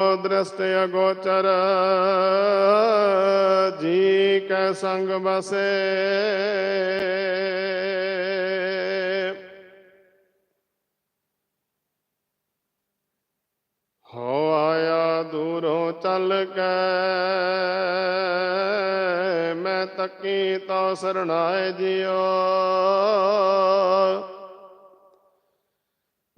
ਦ੍ਰਿਸ਼ਟ ਅਗੋਚਰ ਜੀ ਕੈ ਸੰਗ ਬਸੇ ਹੋ ਆਇਆ ਦੂਰੋਂ ਚੱਲ ਕੇ ਮੈਂ ਤੱਕੀ ਤੋ ਸਰਣਾਏ ਜਿਓ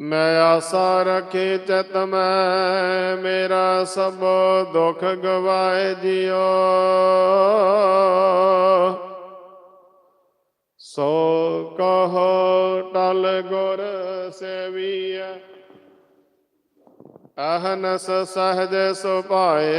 ਮੈਂ ਆਸਾ ਰਖੀ ਚਿਤ ਮੈਂ ਮੇਰਾ ਸਭ ਦੁੱਖ ਗਵਾਏ ਜਿਓ ਸੋ ਕਹੋ ਟਲ ਗੁਰ ਸੇਵੀਐ, ਅਹਨਸ ਸਹਜ ਸੁਭਾਏ।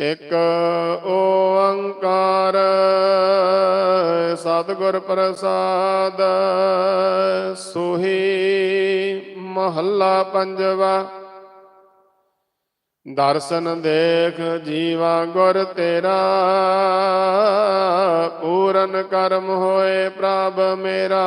ਇਕ ਓੰਕਾਰ ਸਤਿਗੁਰ ਪ੍ਰਸਾਦ ਸੁਹੀ ਮਹੱਲਾ ਪੰਜਵਾ। ਦਰਸ਼ਨ ਦੇਖ ਜੀਵਾ ਗੁਰ ਤੇਰਾ, ਪੂਰਨ ਕਰਮ ਹੋਏ ਪ੍ਰਭ ਮੇਰਾ।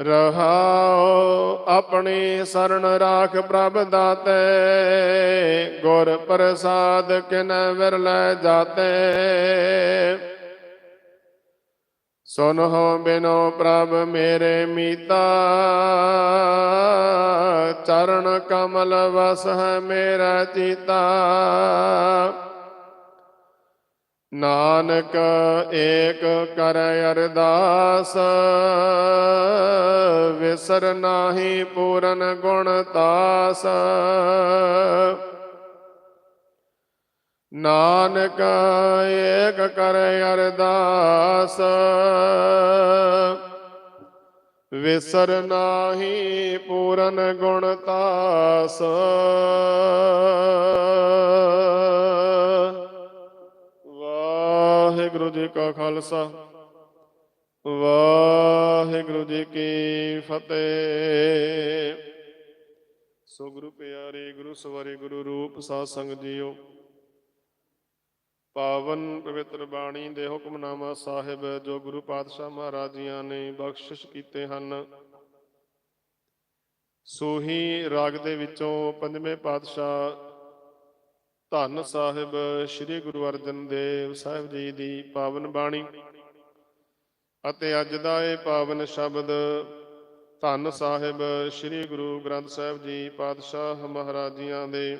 ਰਹਾਉ ਆਪਣੀ ਸਰਣ ਰਾਖ ਪ੍ਰਭ ਦਾਤੇ, ਗੁਰ ਪ੍ਰਸਾਦ ਕਿਨ ਵਿਰਲੇ ਜਾਤੇ। ਸੁਨਹੁ ਬਿਨੋ ਪ੍ਰਭ ਮੇਰੇ ਮੀਤਾ, ਚਰਨ ਕਮਲ ਵਸ ਹੈ ਮੇਰਾ ਚੀਤਾ। ਨਾਨਕ ਏਕ ਕਰ ਅਰਦਾਸ, ਵਿਸਰ ਨਾਹੀ ਪੂਰਨ ਗੁਣ ਤਾਸ। ਨਾਨਕ ਏਕ ਕਰ ਅਰਦਾਸ, ਵਿਸਰ ਨਾਹੀ ਪੂਰਨ ਗੁਣ ਤਾਸ। ਵਾਹਿਗੁਰੂ ਜੀ ਕਾ ਖਾਲਸਾ। ਵਾਹਿਗੁਰੂ ਜੀ ਕੀ ਫਤਿਹ। ਸੋ ਗੁਰੂ ਪਿਆਰੇ, ਗੁਰੂ ਸਵਾਰੇ, ਗੁਰੂ ਰੂਪ ਸਾਧ ਸੰਗਤ ਜੀਓ, ਪਾਵਨ ਪਵਿੱਤਰ ਬਾਣੀ ਦੇ ਹੁਕਮਨਾਮਾ ਸਾਹਿਬ ਜੋ ਗੁਰੂ ਪਾਤਸ਼ਾਹ ਮਹਾਰਾਜ ਜੀਆਂ ਨੇ ਬਖਸ਼ਿਸ਼ ਕੀਤੇ ਹਨ। ਸੋਹੀ ਰਾਗ ਦੇ ਵਿੱਚੋਂ ਪੰਜਵੇਂ ਪਾਤਸ਼ਾਹ ਧੰਨ ਸਾਹਿਬ, ਸ੍ਰੀ ਗੁਰੂ ਅਰਜਨ ਦੇਵ ਸਾਹਿਬ ਜੀ ਦੀ ਪਾਵਨ ਬਾਣੀ। ਅਤੇ ਅੱਜ ਦਾ ਇਹ ਪਾਵਨ ਸ਼ਬਦ, ਧੰਨ ਸਾਹਿਬ, ਸ੍ਰੀ ਗੁਰੂ ਗ੍ਰੰਥ ਸਾਹਿਬ ਜੀ ਪਾਤਸ਼ਾਹ ਮਹਾਰਾਜੀਆਂ ਦੇ।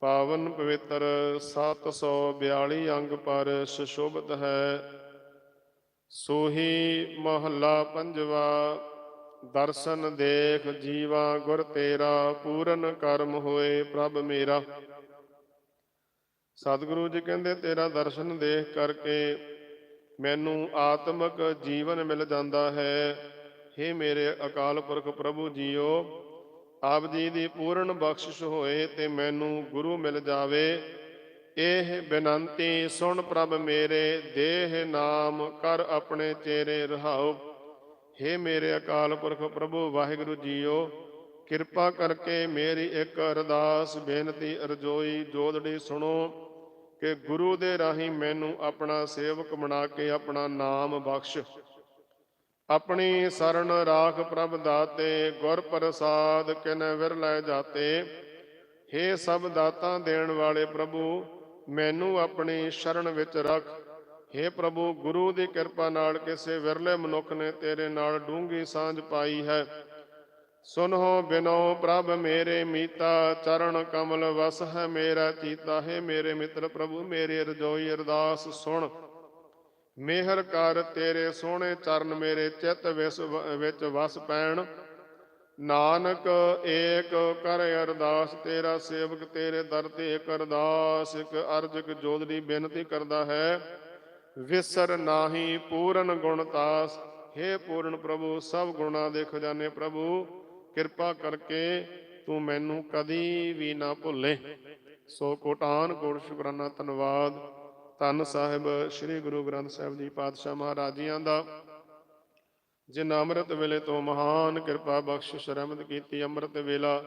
ਪਾਵਨ ਪਵਿੱਤਰ 742 ਅੰਗ ਪਰ ਸੁਸ਼ੋਭਿਤ ਹੈ। ਸੋਹੀ ਮਹੱਲਾ ਪੰਜਵਾ ਦਰਸ਼ਨ ਦੇਖ ਜੀਵਾ ਗੁਰ ਤੇਰਾ, ਪੂਰਨ ਕਰਮ ਹੋਏ ਪ੍ਰਭ ਮੇਰਾ। ਸਤਿਗੁਰੂ ਜੀ ਕਹਿੰਦੇ, ਤੇਰਾ ਦਰਸ਼ਨ ਦੇਖ ਕਰਕੇ ਮੈਨੂੰ ਆਤਮਿਕ ਜੀਵਨ ਮਿਲ ਜਾਂਦਾ ਹੈ। हे ਮੇਰੇ ਅਕਾਲ ਪੁਰਖ ਪ੍ਰਭੂ ਜੀਓ, ਆਪ ਜੀ ਦੀ ਪੂਰਨ ਬਖਸ਼ਿਸ਼ ਹੋਏ ਤੇ ਮੈਨੂੰ ਗੁਰੂ ਮਿਲ ਜਾਵੇ। ਇਹ ਬੇਨੰਤੀ ਸੁਣ ਪ੍ਰਭ ਮੇਰੇ, ਦੇਹ ਨਾਮ ਕਰ ਆਪਣੇ ਚਿਹਰੇ ਰਹਾਓ। हे ਮੇਰੇ ਅਕਾਲ ਪੁਰਖ ਪ੍ਰਭੂ, ਵਾਹਿਗੁਰੂ ਜੀਓ, ਕਿਰਪਾ ਕਰਕੇ ਮੇਰੀ ਇੱਕ ਅਰਦਾਸ, ਬੇਨਤੀ, ਅਰਜ਼ੋਈ ਜੋਦੜੀ ਸੁਣੋ ਕਿ ਗੁਰੂ ਦੇ ਰਾਹੀਂ ਮੈਨੂੰ ਆਪਣਾ ਸੇਵਕ ਬਣਾ ਕੇ ਆਪਣਾ ਨਾਮ ਬਖਸ਼। ਆਪਣੀ ਸਰਣ ਰਾਖ ਪ੍ਰਭ ਦਾਤੇ, ਗੁਰ ਪ੍ਰਸਾਦ ਕਿਨ ਵਿਰਲੇ ਜਾਤੇ। हे ਸਭ ਦਾਤਾਂ ਦੇਣ ਵਾਲੇ ਪ੍ਰਭੂ, ਮੈਨੂੰ ਆਪਣੀ ਸ਼ਰਨ ਵਿੱਚ ਰੱਖ हे ਪ੍ਰਭੂ, ਗੁਰੂ ਦੀ ਕਿਰਪਾ ਨਾਲ ਕਿਸੇ ਵਿਰਲੇ ਮਨੁੱਖ ਨੇ ਤੇਰੇ ਨਾਲ ਡੂੰਗੀ ਸਾਂਝ ਪਾਈ ਹੈ। ਸੁਨਹੁ ਬਿਨੋ ਪ੍ਰਭ ਮੇਰੇ ਮੀਤਾ, ਚਰਨ ਕਮਲ ਵਸ ਹੈ ਮੇਰਾ ਚੀਤਾ। ਹੈ ਮੇਰੇ ਮਿੱਤਰ ਪ੍ਰਭੂ, ਮੇਰੇ ਰਜੋਈ ਅਰਦਾਸ ਸੁਣ। ਮਿਹਰ ਕਰ ਤੇਰੇ ਸੋਹਣੇ ਚਰਨ ਮੇਰੇ ਚਿੱਤ ਵਿਸ ਵਿੱਚ ਵਸ ਪੈਣ। ਨਾਨਕ ਏਕ ਕਰ ਅਰਦਾਸ, ਤੇਰਾ ਸੇਵਕ ਤੇਰੇ ਦਰ ਤੇ ਇੱਕ ਅਰਦਾਸ, ਇੱਕ ਅਰਜ ਇੱਕ ਜੋਦੜੀ ਬੇਨਤੀ ਕਰਦਾ ਹੈ। ਵਿਸਰ ਨਾਹੀ ਪੂਰਨ ਗੁਣਤਾਸ हे ਪੂਰਨ ਪ੍ਰਭੂ, ਸਭ ਗੁਣਾਂ ਦੇ ਖਜ਼ਾਨੇ ਪ੍ਰਭੂ, ਕਿਰਪਾ ਕਰਕੇ ਤੂੰ ਮੈਨੂੰ ਕਦੀ ਵੀ ਨਾ ਭੁੱਲੇ। ਸੋ ਕੋਟਾਨ, ਕੋਟ ਸ਼ੁਕਰਾਨਾ, ਧੰਨਵਾਦ। ਧੰਨ ਸਾਹਿਬ, ਸ੍ਰੀ ਗੁਰੂ ਗ੍ਰੰਥ ਸਾਹਿਬ ਜੀ ਪਾਤਸ਼ਾਹ ਮਹਾਰਾਜੀਆਂ ਦਾ ਜਿਨ ਅੰਮ੍ਰਿਤ ਵੇਲੇ ਤੋਂ ਮਹਾਨ ਕਿਰਪਾ ਬਖਸ਼ਿਸ਼ ਰਹਿਮਤ ਕੀਤੀ, ਅੰਮ੍ਰਿਤ ਵੇਲਾ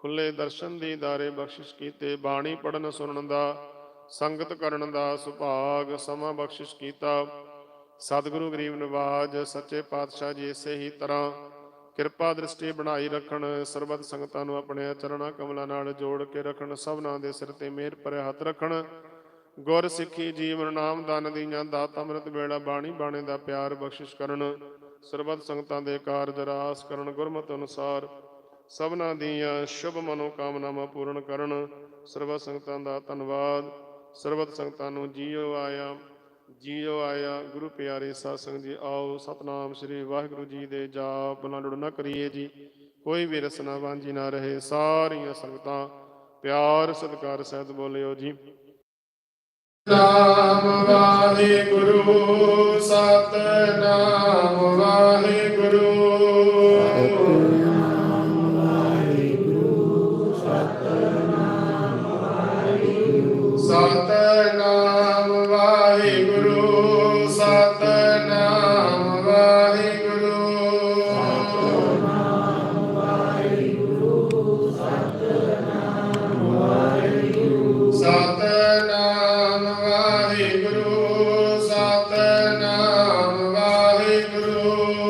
ਖੁੱਲੇ ਦਰਸ਼ਨ ਦੀ ਦਾਰੇ ਬਖਸ਼ਿਸ਼ ਕੀਤੇ, ਬਾਣੀ ਪੜਨ ਸੁਣਨ ਦਾ ਸੰਗਤ ਕਰਨ ਦਾ ਸੁਭਾਗ ਸਮਾਂ ਬਖਸ਼ਿਸ਼ ਕੀਤਾ। ਸਤਿਗੁਰੂ ਗਰੀਬ ਨਿਵਾਜ, ਸੱਚੇ ਪਾਤਸ਼ਾਹ ਜੀ ਇਸੇ ਹੀ ਤਰ੍ਹਾਂ ਕਿਰਪਾ ਦ੍ਰਿਸ਼ਟੀ ਬਣਾਈ ਰੱਖਣ, ਸਰਬੱਤ ਸੰਗਤਾਂ ਨੂੰ ਆਪਣੇ ਚਰਣਾ ਕਮਲਾਂ ਨਾਲ ਜੋੜ ਕੇ ਰੱਖਣ, ਸਭਨਾਂ ਦੇ ਸਿਰ ਤੇ ਮਿਹਰ ਭਰੇ ਹੱਥ ਰੱਖਣ। ਗੁਰ ਸਿੱਖੀ ਜੀਵਨ ਨਾਮ ਦਾਨ ਦੀਆਂ ਦਾਤ ਅੰਮ੍ਰਿਤ ਵੇਲਾ ਬਾਣੀ ਬਾਣੇ ਦਾ ਪਿਆਰ ਬਖਸ਼ਿਸ਼ ਕਰਨ, ਸਰਬੱਤ ਸੰਗਤਾਂ ਦੇ ਕਾਰਜ ਰਾਸ ਕਰਨ ਗੁਰਮਤਿ ਅਨੁਸਾਰ ਸਭਨਾਂ ਦੀਆਂ ਸ਼ੁਭ ਮਨੋ ਕਾਮਨਾਵਾਂ ਪੂਰਨ ਕਰਨ। ਸਰਬੱਤ ਸੰਗਤਾਂ ਦਾ ਧੰਨਵਾਦ। ਸਰਬਤ ਸੰਗਤਾਂ ਨੂੰ ਜੀਓ ਆਇਆ ਜੀਓ ਆਇਆ। ਗੁਰੂ ਪਿਆਰੇ ਸਾਧ ਸੰਗਤ ਜੀ, ਆਓ ਸਤਨਾਮ ਸ੍ਰੀ ਵਾਹਿਗੁਰੂ ਜੀ ਦੇ ਜਾਪ ਨਾਲ ਨਾ ਕਰੀਏ ਜੀ। ਕੋਈ ਵੀ ਰਸਨਾ ਵਾਂਝੀ ਨਾ ਰਹੇ, ਸਾਰੀਆਂ ਸੰਗਤਾਂ ਪਿਆਰ, ਸਤਿਕਾਰ, ਸਹਿਤ ਬੋਲਿਓ ਜੀ। ਨਾਮ ਵਾਹਿਗੁਰੂ, ਸਤਨਾਮ Lord.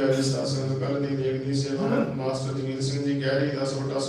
ਪਿਆਰੇ ਸਾਧ ਸੰਗਤ ਕੱਲ ਦੀ ਦੇਖਦੀ ਸੇਵਾ ਮਾਸਟਰ ਜਗੀਰ ਸਿੰਘ ਜੀ ਗਹਿਰੀ ਦਾ ਛੋਟਾ